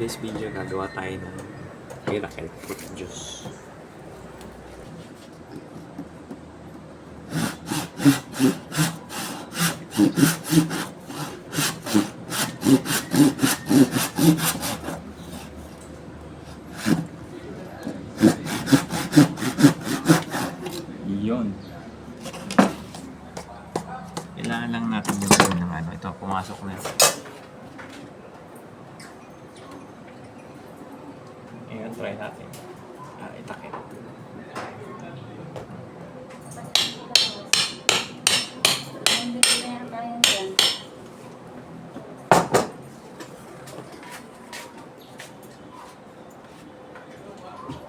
this video gagawa tayo ng miracle fruit juice. Yun. Kailangan lang natin yung ano. Ito, pumasok na. Ngayon, try natin. Ah, itakip.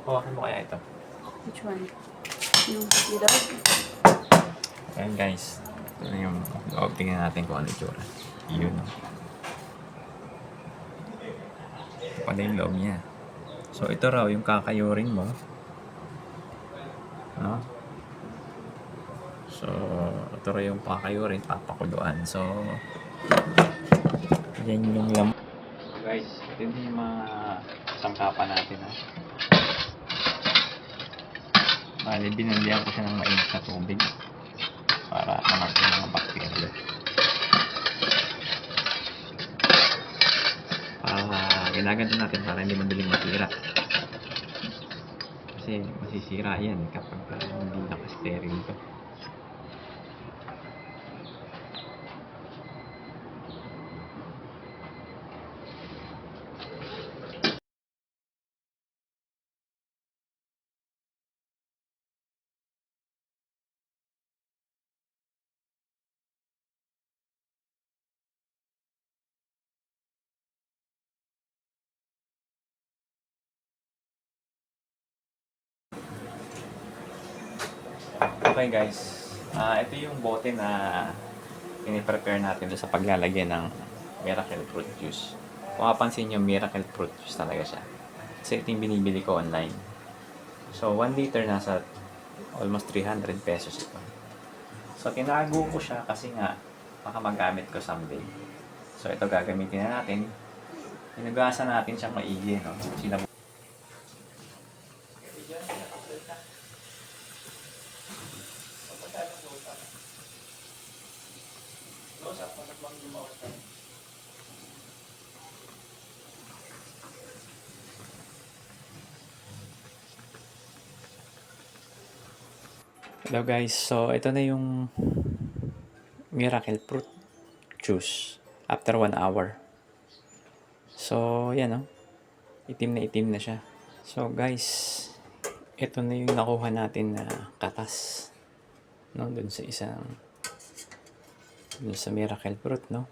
Hawakan mo kaya ito. Which one? Yung without? Ayan guys. Ito na yung loob. Tingnan natin kung ano yung tsura. Yun. oh. Pala yung loob niya. So ito raw yung kakayurin mo. No? So ito raw yung kakayurin, papakuluan. So yan yung laman. Guys, ito yung mga sangkapan natin. Ha? Bali, binalihan ko siya ng mainit na tubig para kamagin ng mga bakterya. Para ginaganto natin para hindi madaling matira. Kasi masisira yan kapag uh, hindi nakasteril ito. Okay guys, Ah, ito yung bote na piniprepare natin sa paglalagyan ng Miracle Fruit Juice. Kung mapansin nyo, Miracle Fruit Juice talaga siya. Kasi ito yung binibili ko online. So, 1 liter nasa almost 300 pesos ito. So, tinago ko siya kasi nga baka magamit ko someday. So, ito gagamitin na natin. Hinugasan natin siyang maigi, no? Sinab- Hello guys, so ito na yung Miracle Fruit Juice after 1 hour. So, yan oh. Itim na itim na siya. So guys, ito na yung nakuha natin na katas. No, dun sa isang dun sa Miracle Fruit, no?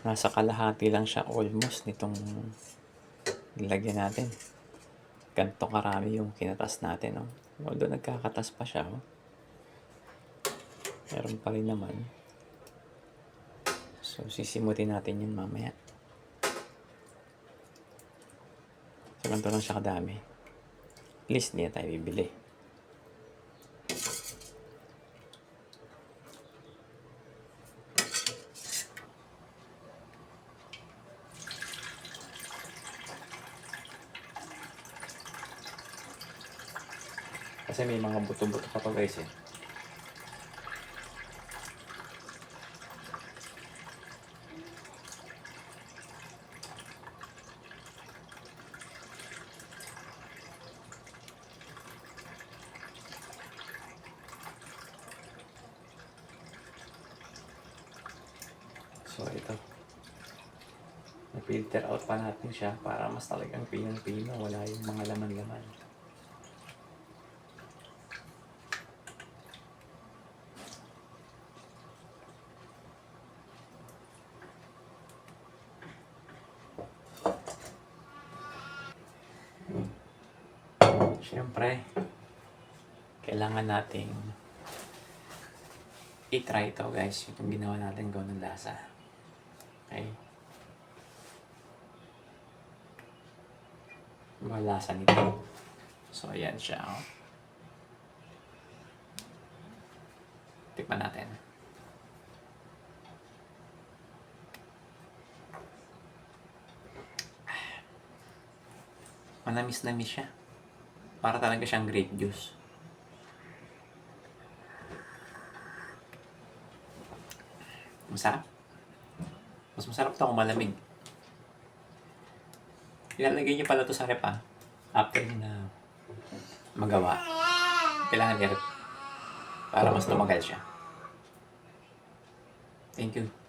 Nasa kalahati lang siya almost nitong nilagyan natin. Ganto karami yung kinatas natin, no? Although nagkakatas pa siya, oh. Meron pa rin naman. So, sisimutin natin yun mamaya. So, ganito lang siya kadami. At least, hindi tayo bibili. Kasi may mga buto-buto pa to guys eh. Na-filter out pa natin siya para mas talagang pinang-pino. Wala yung mga laman-laman. Siyempre, kailangan nating i-try ito guys. Yung ginawa natin gawin ng lasa. Okay? Yung lasa nito. So, ayan siya. Oh. Tikman natin. Manamis-namis siya. Para talaga siyang grape juice. Masarap. Mas masarap to kung malamig. Ilalagay niyo pala to sa rep ah. After na magawa. Kailangan i-rep. Para mas tumagal siya. Thank you.